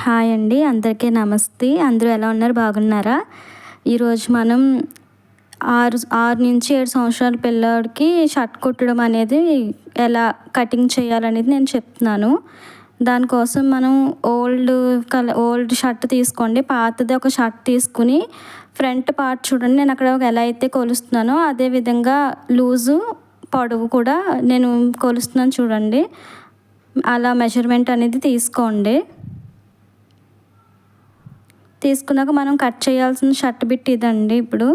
Hi అండి అందరికీ నమస్తే. అందరూ ఎలా ఉన్నారు? బాగున్నారా? ఈరోజు మనం ఆరు ఆరు నుంచి ఏడు సంవత్సరాల పిల్లడికి షర్ట్ కుట్టడం అనేది ఎలా కటింగ్ చేయాలనేది నేను చెప్తున్నాను. దానికోసం మనం ఓల్డ్ కల ఓల్డ్ షర్ట్ తీసుకోండి. పాతది ఒక షర్ట్ తీసుకుని ఫ్రంట్ పార్ట్ చూడండి. నేను అక్కడ ఎలా అయితే కొలుస్తున్నానో అదే విధంగా లూజు పొడవు కూడా నేను కొలుస్తున్నాను చూడండి. అలా మెజర్మెంట్ అనేది తీసుకోండి. తీసుకున్నాక మనం కట్ చేయాల్సిన షర్ట్ బిట్ ఇదండి ఇప్పుడు.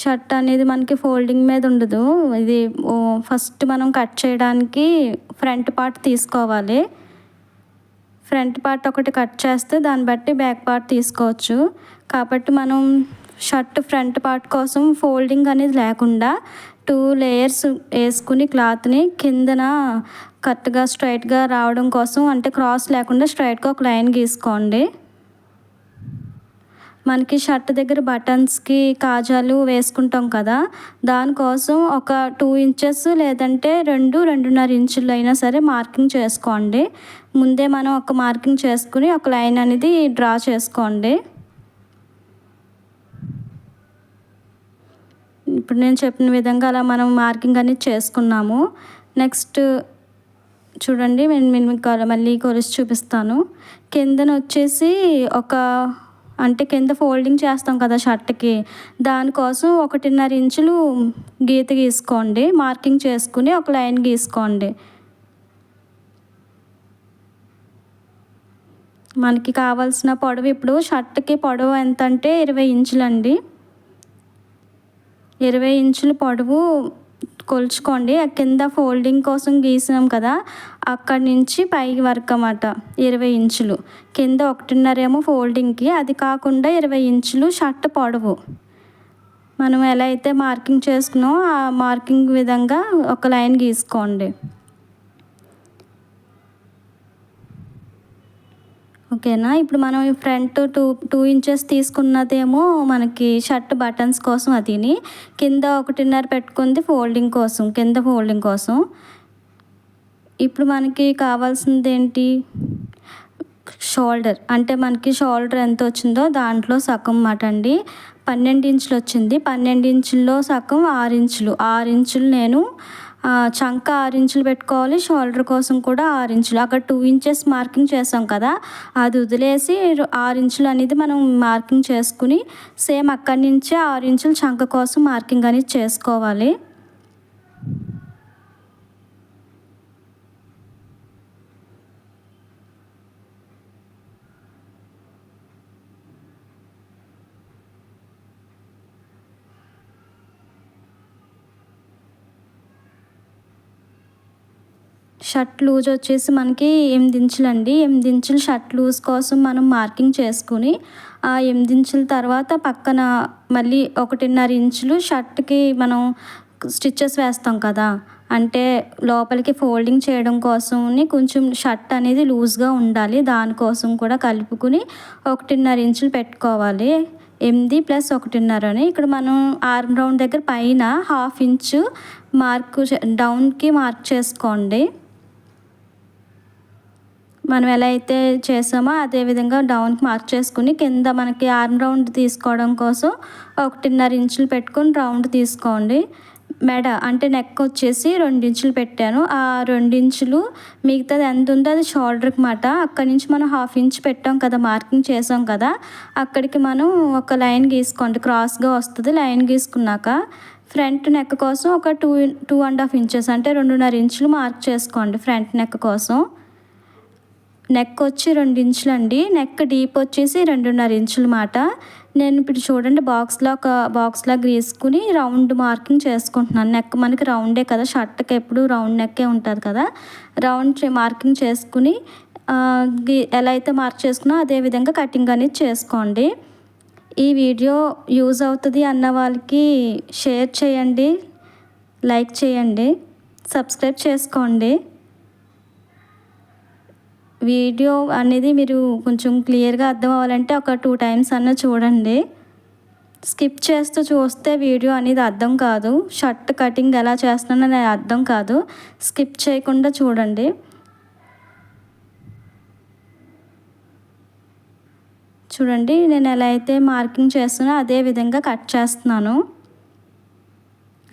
షర్ట్ అనేది మనకి ఫోల్డింగ్ మీద ఉండదు. ఇది ఫస్ట్ మనం కట్ చేయడానికి ఫ్రంట్ పార్ట్ తీసుకోవాలి. ఫ్రంట్ పార్ట్ ఒకటి కట్ చేస్తే దాన్ని బట్టి బ్యాక్ పార్ట్ తీసుకోవచ్చు. కాబట్టి మనం షర్ట్ ఫ్రంట్ పార్ట్ కోసం ఫోల్డింగ్ అనేది లేకుండా టూ లేయర్స్ వేసుకుని క్లాత్ని కిందన కరెక్ట్గా స్ట్రైట్గా రావడం కోసం అంటే క్రాస్ లేకుండా స్ట్రైట్గా ఒక లైన్ గీసుకోండి. మనకి షర్ట్ దగ్గర బటన్స్కి కాజాలు వేసుకుంటాం కదా దానికోసం ఒక టూ ఇంచెస్ లేదంటే రెండు రెండున్నర ఇంచులు అయినా సరే మార్కింగ్ చేసుకోండి. ముందే మనం ఒక మార్కింగ్ చేసుకుని ఒక లైన్ అనేది డ్రా చేసుకోండి. ఇప్పుడు నేను చెప్పిన విధంగా అలా మనం మార్కింగ్ అనేది చేసుకున్నాము. నెక్స్ట్ చూడండి నేను మీకు మళ్ళీ కొలిసి చూపిస్తాను. కిందన వచ్చేసి ఒక అంటే కింద ఫోల్డింగ్ చేస్తాం కదా షర్ట్కి. దానికోసం ఒకటిన్నర ఇంచులు గీత గీసుకోండి. మార్కింగ్ చేసుకుని ఒక లైన్ గీసుకోండి. మనకి కావాల్సిన పొడవు ఇప్పుడు షర్ట్కి పొడవు ఎంత అంటే ఇరవై ఇంచులండి. ఇరవై ఇంచుల పొడవు కొలుచుకోండి. కింద ఫోల్డింగ్ కోసం గీసినాం కదా అక్కడి నుంచి పైకి వరకు అన్నమాట ఇరవై ఇంచులు. కింద ఒకటిన్నర ఏమో ఫోల్డింగ్కి అది కాకుండా ఇరవై ఇంచులు షర్ట్ పొడవు. మనం ఎలా అయితే మార్కింగ్ చేసుకున్నామో ఆ మార్కింగ్ విధంగా ఒక లైన్ గీసుకోండి. ఓకేనా? ఇప్పుడు మనం ఫ్రంట్ టూ టూ ఇంచెస్ తీసుకున్నదేమో మనకి షర్ట్ బటన్స్ కోసం అదిని. కింద ఒకటిన్నర పెట్టుకుంది ఫోల్డింగ్ కోసం కింద ఫోల్డింగ్ కోసం. ఇప్పుడు మనకి కావాల్సింది ఏంటి షోల్డర్ అంటే మనకి షోల్డర్ ఎంత వచ్చిందో దాంట్లో సగం మాట అండి. పన్నెండు ఇంచులు వచ్చింది. పన్నెండు ఇంచుల్లో సగం ఆరు ఇంచులు. ఆరు ఇంచులు నేను చంక ఆరు ఇంచులు పెట్టుకోవాలి షోల్డర్ కోసం కూడా ఆరు ఇంచులు అక్కడ టూ ఇంచెస్ మార్కింగ్ చేసాం కదా అది వదిలేసి ఆరు ఇంచులు అనేది మనం మార్కింగ్ చేసుకుని సేమ్ అక్కడి నుంచే ఆరు ఇంచులు చంక కోసం మార్కింగ్ అనేది చేసుకోవాలి. షర్ట్ లూజ్ వచ్చేసి మనకి ఎనిమిది ఇంచులు అండి ఎనిమిది ఇంచులు షర్ట్ లూజ్ కోసం మనం మార్కింగ్ చేసుకుని ఆ ఎనిమిది ఇంచుల తర్వాత పక్కన మళ్ళీ ఒకటిన్నర ఇంచులు షర్ట్కి మనం స్టిచ్చెస్ వేస్తాం కదా? అంటే లోపలికి ఫోల్డింగ్ చేయడం కోసం కొంచెం షర్ట్ అనేది లూజ్గా ఉండాలి. దానికోసం కూడా కలుపుకుని ఒకటిన్నర ఇంచులు పెట్టుకోవాలి. ఎనిమిది ప్లస్ ఒకటిన్నర అని. ఇక్కడ మనం ఆర్మ్ రౌండ్ దగ్గర పైన హాఫ్ ఇంచు మార్క్ డౌన్కి మార్క్ చేసుకోండి. మనం ఎలా అయితే చేసామో అదే విధంగా డౌన్కి మార్క్ చేసుకుని కింద మనకి ఆర్మ్ రౌండ్ తీసుకోవడం కోసం ఒకటిన్నర ఇంచులు పెట్టుకొని రౌండ్ తీసుకోండి. మెడ అంటే నెక్ వచ్చేసి రెండించులు పెట్టాను. ఆ రెండించులు మిగతాది ఎంత ఉందో అది షోల్డర్కి మాట. అక్కడి నుంచి మనం హాఫ్ ఇంచ్ పెట్టాం కదా మార్కింగ్ చేసాం కదా అక్కడికి మనం ఒక లైన్ గీసుకోండి. క్రాస్గా వస్తుంది లైన్ గీసుకున్నాక ఫ్రంట్ నెక్ కోసం ఒక two two and half inches అంటే రెండున్నర ఇంచులు మార్క్ చేసుకోండి ఫ్రంట్ నెక్ కోసం. నెక్ వచ్చి రెండు ఇంచులు అండి నెక్ డీప్ వచ్చేసి రెండున్నర ఇంచుల మాట నేను ఇప్పుడు చూడండి బాక్స్లో ఒక బాక్స్లా గీసుకుని రౌండ్ మార్కింగ్ చేసుకుంటున్నాను. నెక్ మనకి రౌండే కదా షర్ట్కి ఎప్పుడు రౌండ్ నెక్కే ఉంటుంది కదా. రౌండ్ మార్కింగ్ చేసుకుని ఎలా అయితే మార్క్ చేసుకున్నా అదే విధంగా కటింగ్ అనేది చేసుకోండి. ఈ వీడియో యూజ్ అవుతుంది అన్న వాళ్ళకి షేర్ చేయండి లైక్ చేయండి సబ్స్క్రైబ్ చేసుకోండి. వీడియో అనేది మీరు కొంచెం క్లియర్గా అర్థం అవ్వాలంటే ఒక టూ టైమ్స్ అన్న చూడండి. స్కిప్ చేస్తూ చూస్తే వీడియో అనేది అర్థం కాదు. షర్ట్ కటింగ్ ఎలా చేస్తున్నానో అనేది అర్థం కాదు. స్కిప్ చేయకుండా చూడండి. చూడండి నేను ఎలా అయితే మార్కింగ్ చేస్తున్నా అదే విధంగా కట్ చేస్తున్నాను.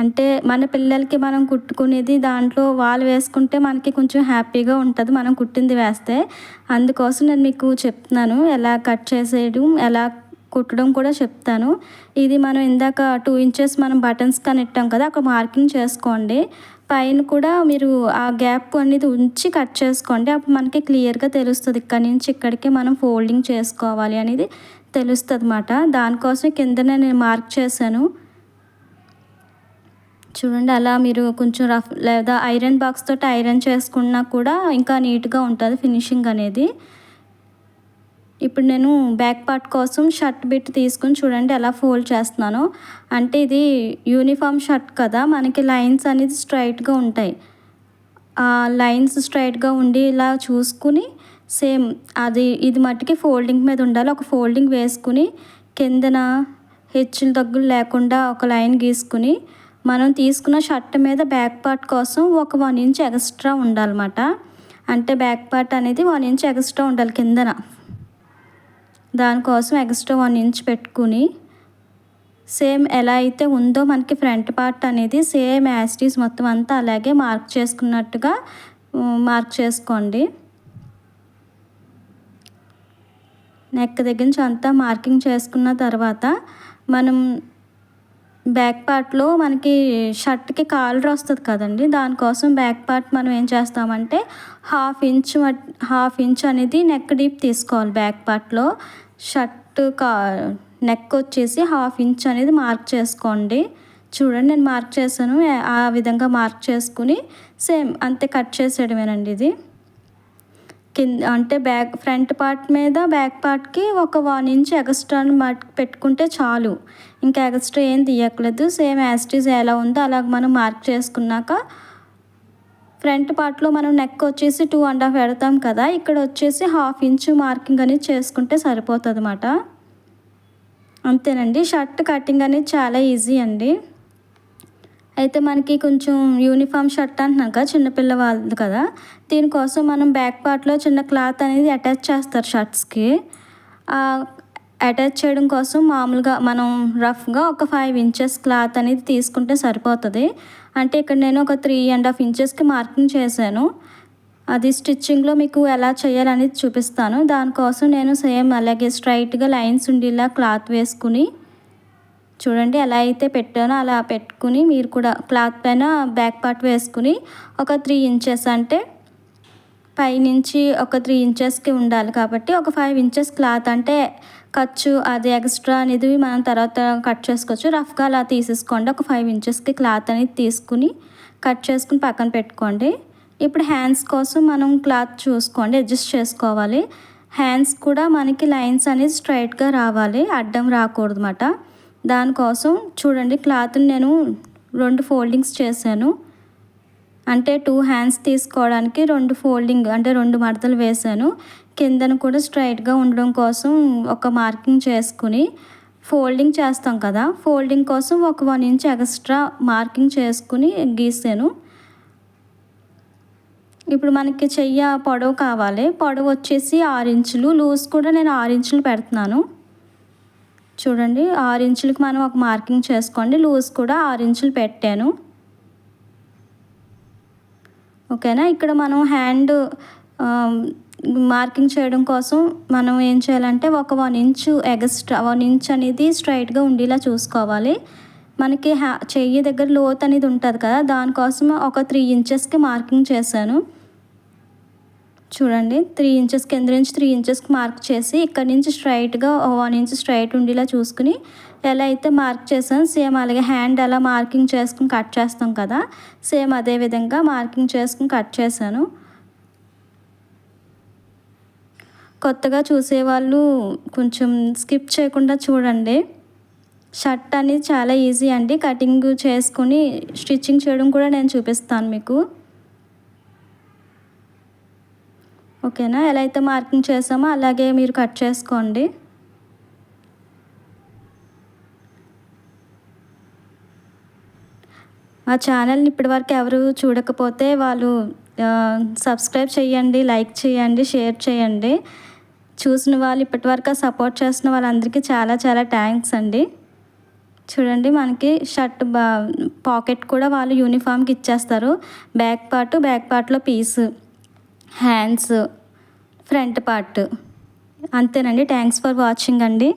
అంటే మన పిల్లలకి మనం కుట్టుకునేది దాంట్లో వాళ్ళు వేసుకుంటే మనకి కొంచెం హ్యాపీగా ఉంటుంది. మనం కుట్టింది వేస్తే. అందుకోసం నేను మీకు చెప్తున్నాను. ఎలా కట్ చేసేయడం ఎలా కుట్టడం కూడా చెప్తాను. ఇది మనం ఇందాక టూ ఇంచెస్ మనం బటన్స్ కనెట్టాం కదా అక్కడ మార్కింగ్ చేసుకోండి. పైన కూడా మీరు ఆ గ్యాప్ అనేది ఉంచి కట్ చేసుకోండి. అప్పుడు మనకి క్లియర్గా తెలుస్తుంది. ఇక్కడ నుంచి ఇక్కడికి మనం ఫోల్డింగ్ చేసుకోవాలి అనేది తెలుస్తుంది అన్నమాట దానికోసం కింద నేను మార్క్ చేశాను. చూడండి అలా మీరు కొంచెం రఫ్ లేదా ఐరన్ బాక్స్ తోటి ఐరన్ చేసుకున్నా కూడా ఇంకా నీట్గా ఉంటుంది ఫినిషింగ్ అనేది. ఇప్పుడు నేను బ్యాక్ పార్ట్ కోసం షర్ట్ బిట్ తీసుకుని చూడండి ఎలా ఫోల్డ్ చేస్తున్నాను. అంటే ఇది యూనిఫామ్ షర్ట్ కదా మనకి లైన్స్ అనేది స్ట్రైట్గా ఉంటాయి. ఆ లైన్స్ స్ట్రైట్గా ఉండి ఇలా చూసుకుని సేమ్ అది ఇది మట్టికి ఫోల్డింగ్ మీద ఉండాలి. ఒక ఫోల్డింగ్ వేసుకుని కిందన హెచ్చులు తగ్గులు లేకుండా ఒక లైన్ గీసుకుని మనం తీసుకున్న షర్ట్ మీద బ్యాక్ పార్ట్ కోసం ఒక వన్ ఇంచ్ ఎక్స్ట్రా ఉండాలన్నమాట. అంటే బ్యాక్ పార్ట్ అనేది వన్ ఇంచ్ ఎక్స్ట్రా ఉండాలి కిందన. దానికోసం ఎక్స్ట్రా వన్ ఇంచ్ పెట్టుకుని సేమ్ ఎలా అయితే ఉందో మనకి ఫ్రంట్ పార్ట్ అనేది సేమ్ యాస్టీస్ మొత్తం అంతా అలాగే మార్క్ చేసుకున్నట్టుగా మార్క్ చేసుకోండి. నెక్ దగ్గర నుంచి అంతా మార్కింగ్ చేసుకున్న తర్వాత మనం బ్యాక్ పార్ట్లో మనకి షర్ట్కి కాలర్ వస్తుంది కదండి. దానికోసం బ్యాక్ పార్ట్ మనం ఏం చేస్తామంటే హాఫ్ ఇంచ్ హాఫ్ ఇంచ్ అనేది నెక్ డీప్ తీసుకోవాలి బ్యాక్ పార్ట్లో. షర్ట్ కా నెక్ వచ్చేసి హాఫ్ ఇంచ్ అనేది మార్క్ చేసుకోండి. చూడండి నేను మార్క్ చేశాను. ఆ విధంగా మార్క్ చేసుకుని సేమ్ అంతే కట్ చేసేయడమేనండి ఇది. కింద అంటే బ్యాక్ ఫ్రంట్ పార్ట్ మీద బ్యాక్ పార్ట్కి ఒక వన్ ఇంచ్ ఎక్స్ట్రా పెట్టుకుంటే చాలు. ఇంకా ఎక్స్ట్రా ఏం తీయట్లేదు సేమ్ యాస్టీస్ ఎలా ఉందో అలాగ మనం మార్క్ చేసుకున్నాక ఫ్రంట్ పార్ట్లో మనం నెక్ వచ్చేసి టూ అండ్ హాఫ్ పెడతాం కదా ఇక్కడ వచ్చేసి హాఫ్ ఇంచ్ మార్కింగ్ అనేది చేసుకుంటే సరిపోతుంది అన్నమాట అంతేనండి. షర్ట్ కటింగ్ అనేది చాలా ఈజీ అండి. అయితే మనకి కొంచెం యూనిఫామ్ షర్ట్ అంటున్నాక కదా చిన్నపిల్ల వాళ్ళది కదా దీనికోసం మనం బ్యాక్ పార్ట్లో చిన్న క్లాత్ అనేది అటాచ్ చేస్తారు షర్ట్స్కి అటాచ్ చేయడం కోసం మామూలుగా మనం రఫ్గా ఒక ఫైవ్ ఇంచెస్ క్లాత్ అనేది తీసుకుంటే సరిపోతుంది. అంటే ఇక్కడ నేను ఒక త్రీ అండ్ హాఫ్ ఇంచెస్కి మార్కింగ్ చేశాను. అది స్టిచ్చింగ్లో మీకు ఎలా చేయాలనేది చూపిస్తాను. దానికోసం నేను సేమ్ అలాగే స్ట్రైట్గా లైన్స్ ఉండేలా క్లాత్ వేసుకుని చూడండి ఎలా అయితే పెట్టానో అలా పెట్టుకుని మీరు కూడా క్లాత్ పైన బ్యాక్ పార్ట్ వేసుకుని ఒక త్రీ ఇంచెస్ అంటే పైనుంచి ఒక త్రీ ఇంచెస్కి ఉండాలి. కాబట్టి ఒక ఫైవ్ ఇంచెస్ క్లాత్ అంటే ఖర్చు అది ఎక్స్ట్రా అనేది మనం తర్వాత కట్ చేసుకోవచ్చు. రఫ్గా అలా తీసేసుకోండి. ఒక ఫైవ్ ఇంచెస్కి క్లాత్ అనేది తీసుకుని కట్ చేసుకుని పక్కన పెట్టుకోండి. ఇప్పుడు హ్యాండ్స్ కోసం మనం క్లాత్ చూసుకోండి. అడ్జస్ట్ చేసుకోవాలి. హ్యాండ్స్ కూడా మనకి లైన్స్ అనేది స్ట్రైట్గా రావాలి. అడ్డం రాకూడదు అన్నమాట దానికోసం చూడండి క్లాత్ని నేను రెండు ఫోల్డింగ్స్ చేశాను. అంటే టూ హ్యాండ్స్ తీసుకోవడానికి రెండు ఫోల్డింగ్ అంటే రెండు మడతలు వేశాను. కిందను కూడా స్ట్రైట్గా ఉండడం కోసం ఒక మార్కింగ్ చేసుకుని ఫోల్డింగ్ చేస్తాం కదా. ఫోల్డింగ్ కోసం ఒక వన్ ఇంచ్ ఎక్స్ట్రా మార్కింగ్ చేసుకుని గీసాను. ఇప్పుడు మనకి చెయ్య పొడవు కావాలి. పొడవు వచ్చేసి ఆరు ఇంచులు. లూజ్ కూడా నేను ఆరు ఇంచులు పెడుతున్నాను. చూడండి ఆరు ఇంచులకి మనం ఒక మార్కింగ్ చేసుకోండి. లూజ్ కూడా ఆరు ఇంచులు పెట్టాను. ఓకేనా? ఇక్కడ మనం హ్యాండ్ మార్కింగ్ చేయడం కోసం మనం ఏం చేయాలంటే ఒక one inch extra one inch అనేది స్ట్రైట్గా ఉండేలా చూసుకోవాలి. మనకి హ్యా చెయ్యి దగ్గర లోత్ అనేది ఉంటుంది కదా దానికోసం ఒక త్రీ ఇంచెస్కి మార్కింగ్ చేశాను. చూడండి త్రీ ఇంచెస్ కింద నుంచి త్రీ ఇంచెస్కి మార్క్ చేసి ఇక్కడ నుంచి స్ట్రైట్గా వన్ ఇంచ్ స్ట్రైట్ ఉండేలా చూసుకుని ఎలా అయితే మార్క్ చేసాను సేమ్ అలాగే హ్యాండ్ అలా మార్కింగ్ చేసుకుని కట్ చేస్తాం కదా సేమ్ అదే విధంగా మార్కింగ్ చేసుకుని కట్ చేశాను. కొత్తగా చూసేవాళ్ళు కొంచెం స్కిప్ చేయకుండా చూడండి. షర్ట్ అనేది చాలా ఈజీ అండి. కటింగ్ చేసుకుని స్టిచ్చింగ్ చేయడం కూడా నేను చూపిస్తాను మీకు. ఓకేనా? ఎలా అయితే మార్కింగ్ చేసామో అలాగే మీరు కట్ చేసుకోండి. మా ఛానల్ని ఇప్పటివరకు ఎవరు చూడకపోతే వాళ్ళు సబ్స్క్రైబ్ చేయండి లైక్ చేయండి షేర్ చేయండి. చూసిన వాళ్ళు ఇప్పటి వరకు సపోర్ట్ చేస్తున్న వాళ్ళందరికీ చాలా చాలా థ్యాంక్స్ అండి. చూడండి మనకి షర్ట్ బా పాకెట్ కూడా వాళ్ళు యూనిఫామ్కి ఇచ్చేస్తారు. బ్యాక్ పార్ట్ బ్యాక్ పార్ట్లో పీస్ హ్యాండ్స్ ఫ్రంట్ పార్ట్ అంతేనండి. థ్యాంక్స్ ఫర్ వాచింగ్ అండి.